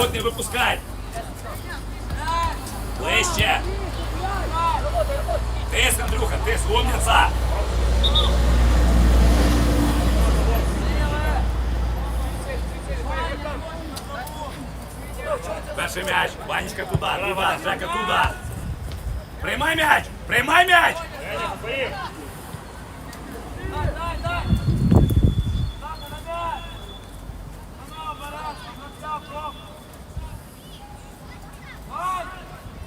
Тут не випускай. Ближче. Тис, Андрюха, тис, умниця. Перший м'яч. Ванечка туди, туди, Жека туди. Приймай м'яч, приймай м'яч.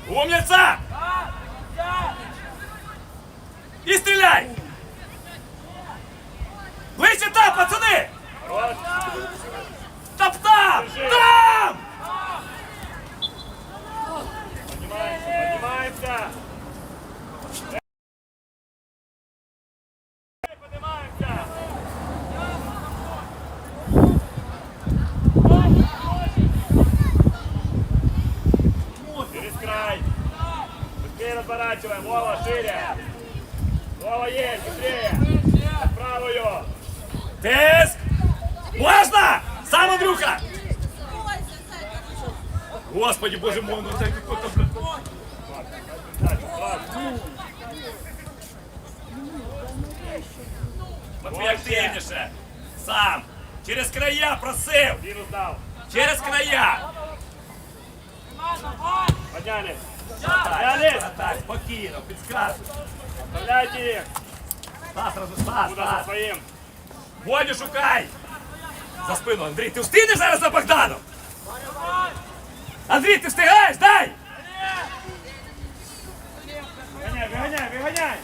Умница! И стреляй! Ближче там, пацаны! Там, там! Там! Поднимаемся, поднимаемся. Поднимаемся. Через край. Быстрее разворачиваем. Вова, шире. Вова есть, быстрее. Правую. Тиск! Можна! Сам, Андрюха! Господи, боже мой, ну це какой-то... активніше! Сам! Через края дал. Через края! Поднялись. Так, Поднялись. так, спокійно, підсказуй. Оставляйте их. Стас, разу, Стас, Куда со Стас. своим. Водю шукай! За спину, Андрій, ти встигнеш зараз на Богдану? Андрій, ти встигаєш? Дай! Выгоняй, выгоняй, выгоняй.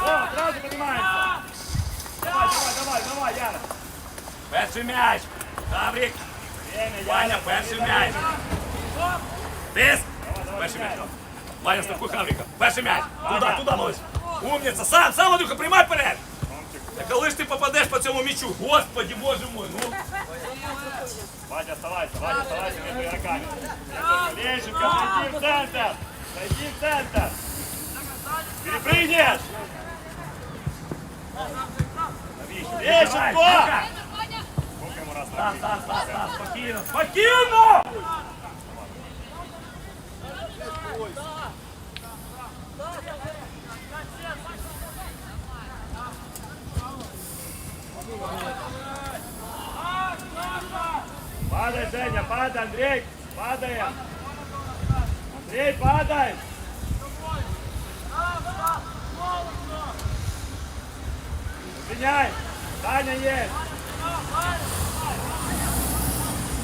О, сразу поднимаемся. Давай, давай, давай, давай, Яра. Перший м'яч! Таврік! Время, Ваня, Яра. перший м'яч! Тиск! Перший м'яч. Ваня, страхуй Хавріка. Перший м'яч. Туда, туда, молодь. Умниця. Сам, сам, Андрюха, приймай вперед. Та коли ж ти попадеш по цьому м'ячу? Господи, боже мой, ну. Вадя, оставайся, Вадя, оставайся между игроками. Лещенко, зайди в центр. Зайди в центр. Перепрыгнешь. Давай, Лещенко! Юрка. Сколько ему раз Стас, Стас, Стас, Стас, спокійно, спокійно! Падай, Женя, падай, Андрей. Падаем. Андрей, падай. Извиняй. Таня есть.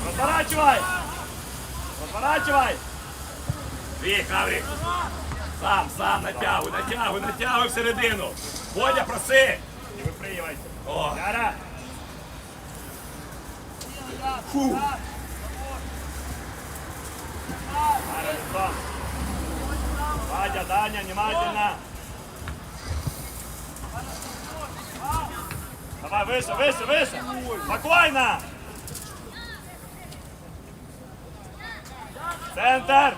Разворачивай. Разворачивай. Твій, Хаврік. Сам, сам, натягуй, натягуй, натягуй всередину. Водя, проси. Не выпрыгивайся. О, Яра. фу. Лицо. Вадя, Даня, внимательно. Давай, выше, выше, выше. Спокойно. Центр.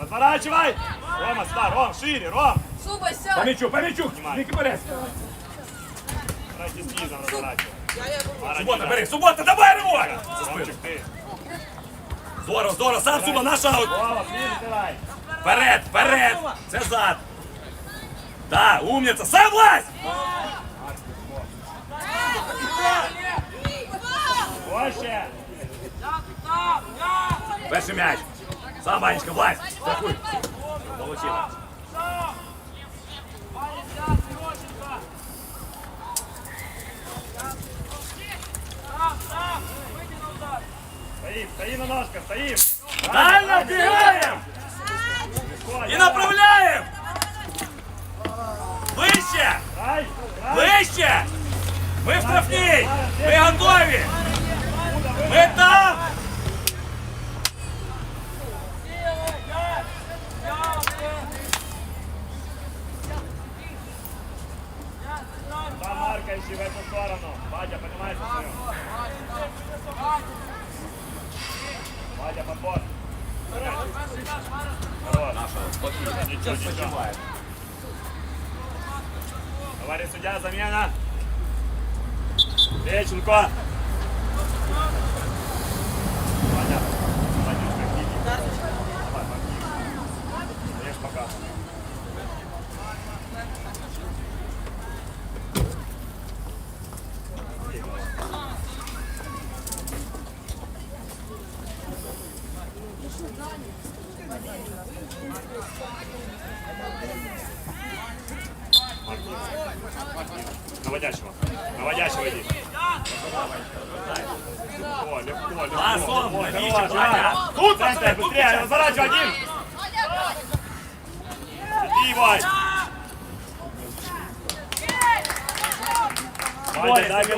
Разворачивай. Рома, сюда, Ром, шире, Ром. Суба, По сядь! м'ячу, по м'ячу. Ники снизом разворачивай. Пара Субота, ниже. бери, субота, давай спину. Ромчик, ты. Здорово, здорово, сам суба, наш аут. Вова, снизу давай. Вперед, вперед. Це зад. Да, умниця, сам влазь. Больше. Перший м'яч. Сам, Ванечка, влазь! Страхуй! Получила. Стоим, стоим на ножках, стоим! Дально вбегаем! И направляем! Выше! Выше! Мы в штрафней! Мы готовы!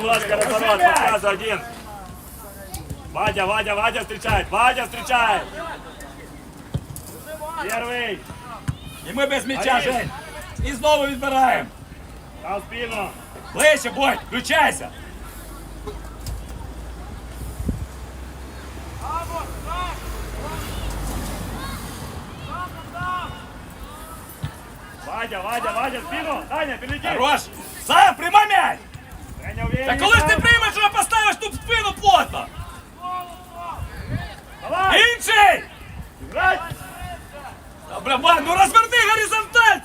Вадя, дай немножко разворот, сразу один. Вадя, Вадя, Вадя встречает, Вадя встречает. Первый. І ми без м'яча, Аріс. Жень. І знову відбираємо. На спину. Ближче, Бодь, включайся. Вадя, Вадя, Вадя, спину. Даня, перелети. Хорош. Сам, приймай м'яч. Та коли ж ти приймеш, що поставиш тут спину плотно? Інший! Добре, Вань, ну розверни горизонталь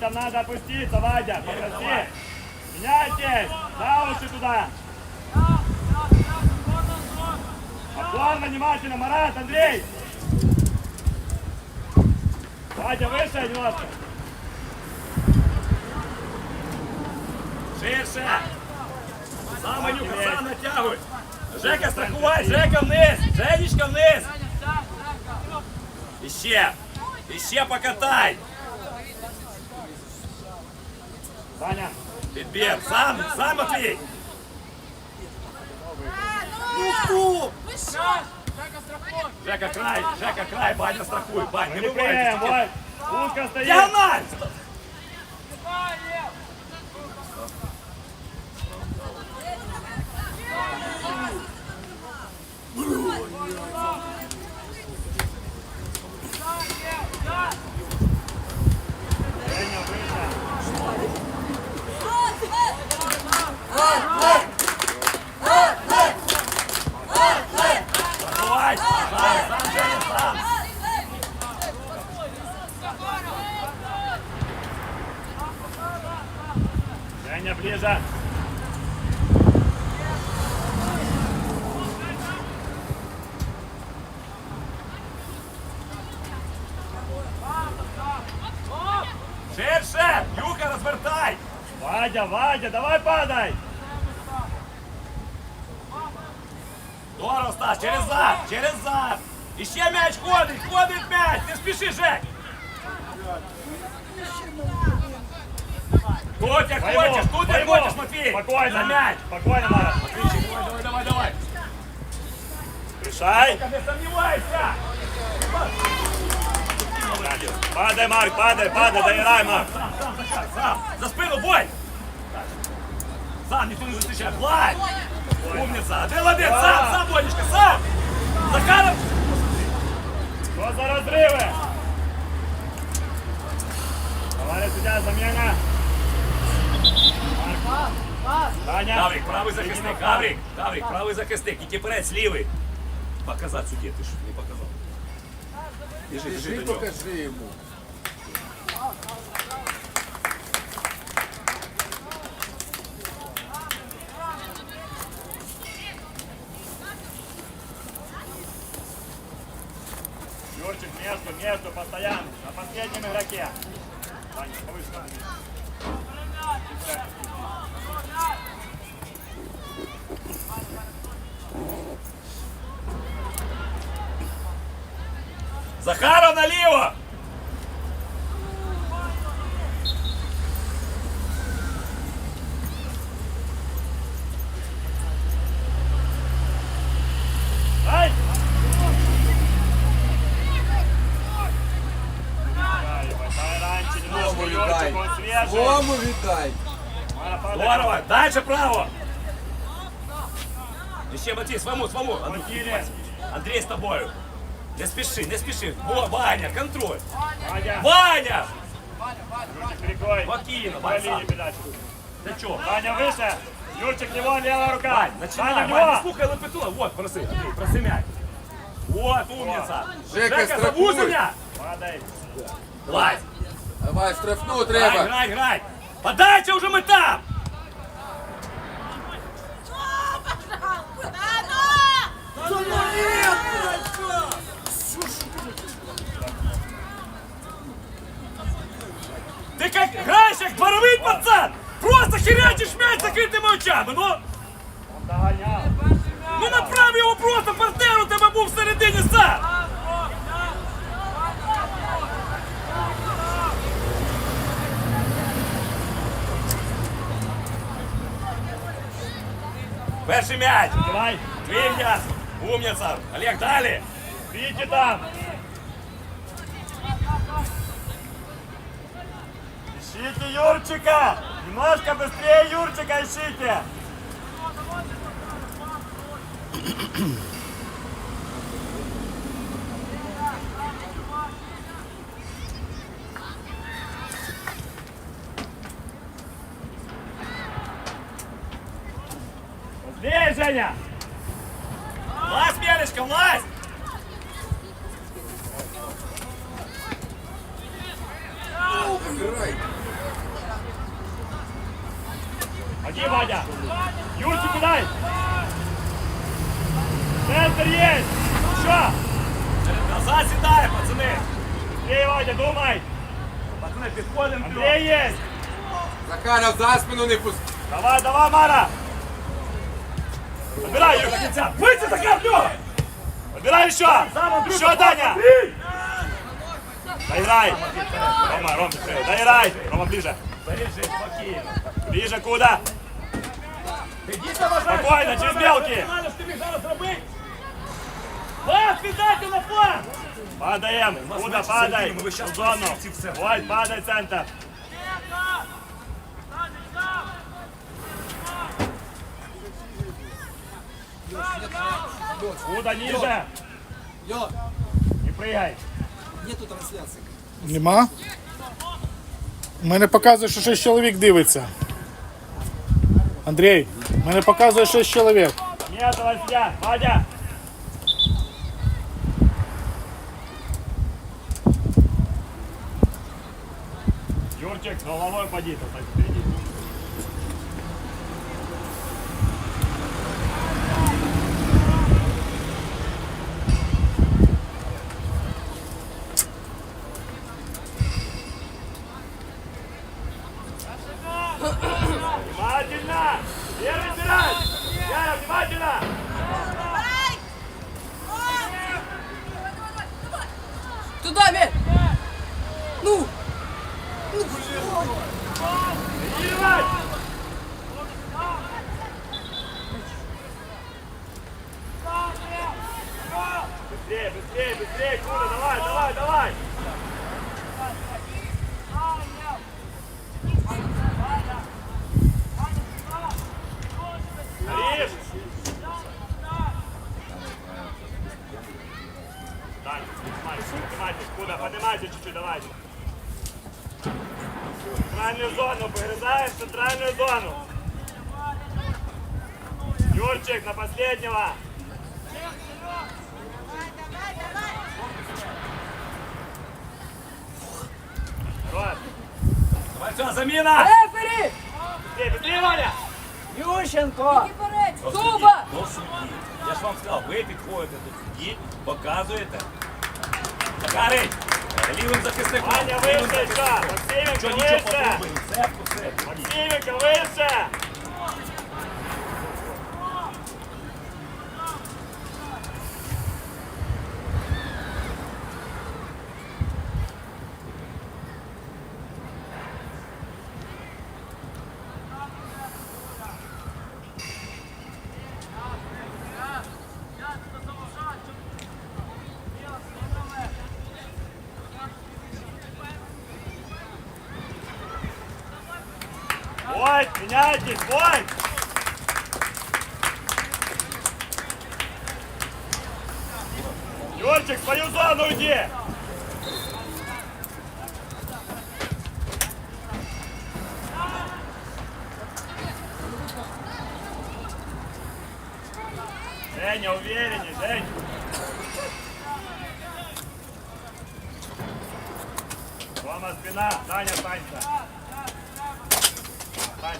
там надо опуститься, Вадя, попроси. Меняйтесь, за уши туда. Обзорно, внимательно, Марат, Андрей. Вадя, выше немножко. Ширше! Сам Манюха, сам натягуй! Жека, страхувай! Жека вниз! Женечка вниз! Іще! Іще покатай! Саня, Підбір! Сам! Сам Матвій! Жека, край! Жека, край! Баня страхуй! Бань, не прикрываем, вибивайте! розвертай! Вадя, Вадя, давай падай. Здорово, Стас, через зад, через зад. Іще м'яч ходить, ходить м'яч, не спіши, Жек. Тут як Пойму, хочеш, тут як пойму. хочеш, Матвій. Спокойно. За м'яч. Спокойно, Марат. Матвійчик, давай, давай, давай, давай. Решай. Та Не сомневайся. Падай, Марк, падай, падай, доиграй, Марк. Сам, сам, Захар, сам. За спину, бой. Сам, ніхто не зустрічає. Гладь. Умниця. Ти молодець, сам, сам, Бодічка, сам. Захаров. Что за разрывы? Товарищ судья, замена. Марк. Таня. Гаврик, правий захисник, Гаврик, Гаврик, правий захисник, і перець лівий. Показати судді, ти ж не показав. Біжи, біжи Ти до нього. покажи йому. Захаров наліво! Дальше право! Ще Матвій, свому, свому! Андрюх, Матвій. Андрій з тобою! Не спіши, не спіши! Во, Ваня, контроль! Ваня, Ваня! Юрчик, перекрой. Спокійно, По Вань, линии сам. передачи. Ти чого? Ваня, выше. Юрчик, него левая рука. Вань, Ваня, начинай, в Вань, не него. слухай Лепетуна. Вот, проси, Андрій, проси мяч. Вот, умница. Жека, Жека, страхуй. забудь меня. Падай. Гладь. Давай, штрафну Грай, треба. грай, грай. Подача уже мы там. Ты как граешь, как дворовый пацан. Просто херячишь мяч закрытыми очами. Ну, Он догонял. ну направь його просто партнеру, тебе був всередині сам. Перший м'яч. Давай. Твій м'яч. Умниця. Олег, далі. Видите там. Ищите Юрчика. Немножко быстрее Юрчика ищите. Быстрее, Женя! Влазь, Мелечка, влазь. Ходи, Вадя! Юрчику дай! Центр есть! Еще! Назад сідай, пацани. Быстрее, Вадя, думай! Пацани, підходимо. Андрей есть! Захаров за спину не пусти. Давай, давай, Мара! Забирай, Юр! Юрка. Вийди за каплю. Забирай еще! Еще, Даня! Доиграй! Рома, Ром, быстрее. доиграй! Рома, ближе! Бережи, спокійно. Ближе куда? Іди заважай. Спокійно, через мелкі. Знаю, що тобі зараз робити. Вас віддайте на фланг. Падаем! нас Куда матч падай? Сергій, ми В щас зону! всі все. Валь, падай, центр! Куда ниже? Йо, Не прыгай! нету трансляції. Нема? У мене показує, що 6 чоловік дивиться. Андрій, у мене показує 6 чоловік. Нет, Вася! Вадя! Юрчик, головой поди, тут так впереди. все, заміна. Рефері! быстрее, быстрее, Ваня! Ющенко! Зуба! До судді. Я ж вам сказав, ви підходите до судді, показуєте. Захарий, лівим захисником. Ваня, лівим выше еще! захисником. Максименко, Що нічого выше! попробуємо, це все. Максименко, выше! Меняйтесь, Войт! Юрчик, в свою зону иди! Женя, уверенней, Жень! Рома, спина, Таня, останься. Останься здесь,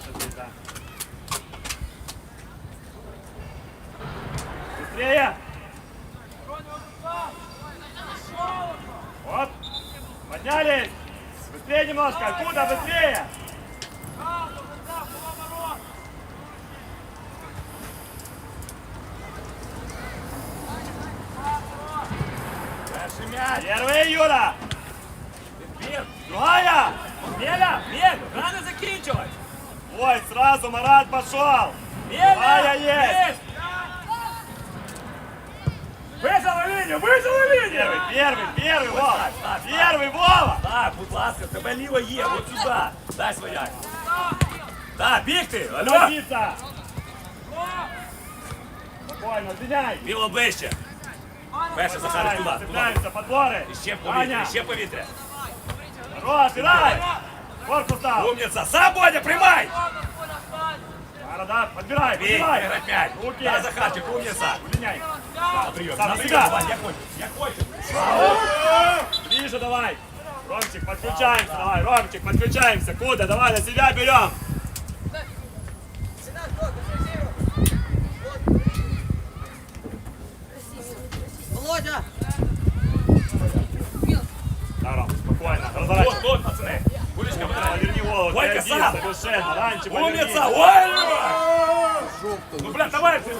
Быстрее! Оп! Поднялись! Быстрее немножко! Откуда? Быстрее! Перший м'яч. Первый, Юра! Він. Другая! Меля, Мель, рано закінчувати. Ой, сразу Марат пошел! Меля, Другая есть! Вижала лінію, вижала лінію. Первый, первый, первый, Вова! так, так. Первый, Вова! Так, будь ласка, в тебе ліва є, от сюди. Дай свояк. Так, бігти, алло. Садиться! Спокойно, обвиняй! Біло ближче. Перше, Захарик, туди, туди. Цепляемся, подборы! І ще повітря, Аня! і ще повітря. Хорош, играй! Корпус стал! Умниця, сам Бодя, приймай. Да, подбирай, подбирай! м'яч. Руки! Да, Захарчик, умниця. Обвиняй! На прийом, Сам себя. давай, як хочеш, як хочеш. Ближе давай! Ромчик, подключаемся, давай, Ромчик, подключаемся! Куда? Давай, на себя берем! Коса! совершенно, раньше. Умница, ой! Ну, бля, давай. ты.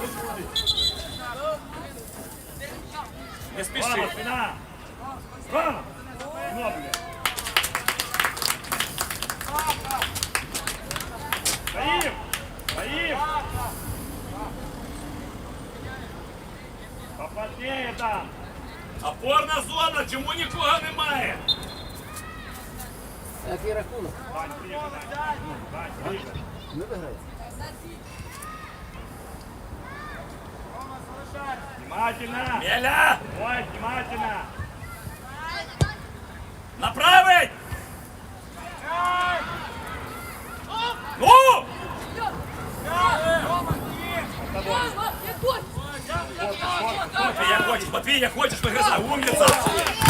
Не спеши. Рома, спина! Рома! Спино, блядь! Стоим! Стоим! Поплотнее там! Опорна зона, чому нікого немає? Який рахунок? Ми виграємо. Внимательно! Меля, Ой, внимательно! направить! Ну! Матвій, як хочеш, Матвій, як хочеш, вигризай, умниця!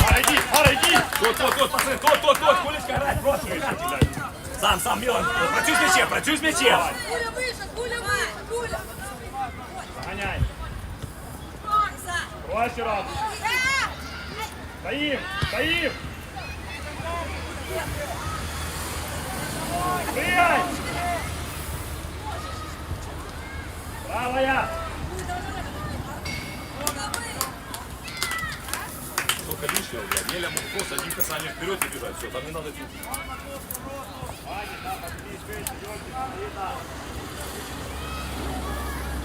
Пора, иди, пора, иди! Тут, тут, тут, пацани, тут, тут, тут, кулечка, грать, прошу. Сам, сам, Мілан, працюй з м'ячем, працюй з м'ячем. Куля вийшла, куля вийшла, куля! Гоняй! Проще, Ром! Стоим! Стоим! Прыгай! Правая! Только лишнего, блядь, Меля мог просто одним касанием вперед и бежать, все, там не надо идти.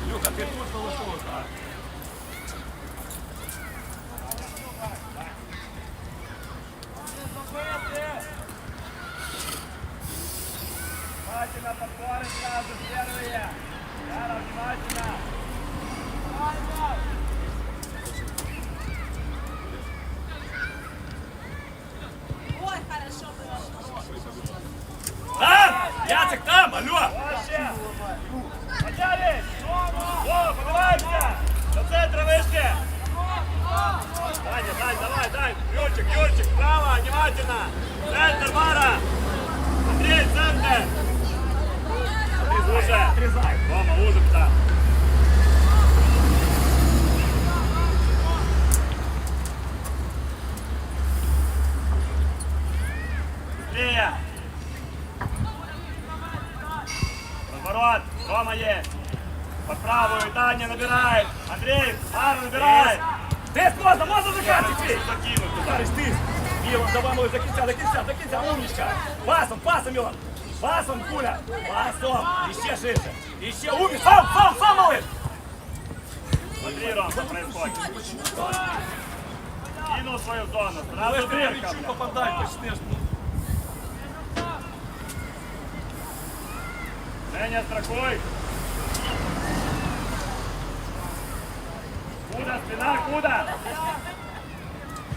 Люка, ты тут залишилась, а? Внимательно, подборы сразу первые! Яра, внимательно! Ой, хорошо было. Там! Яцек, там, алло! Проще! Поднялись! О, поднимаемся! До центра вышли! Даня, Дань, давай, Дань! Юрчик, Юрчик, право, внимательно! Центр, Мара! Андрей, центр! Смотри, уже! Отрезай! Рома, лужица! Быстрее! Разворот! Рома есть! Под правую, Таня набирает! Андрей, Мара набирает! Ти можна, можна закатити! Закинуть туда! Зараз ти! Мілан, давай, Мілан, до кінця, до кінця, до кінця, умничка! Пасом, пасом, Мілан! Пасом, куля! Пасом! Іще ширше! Іще умніч! Сам, сам, сам, малиш! Смотри, Ром, что происходит! Кинул свою зону, Але ж сразу ти дырка, м'ячу блядь. попадай, почнеш. Женя, страхуй. Куда, спина, куда?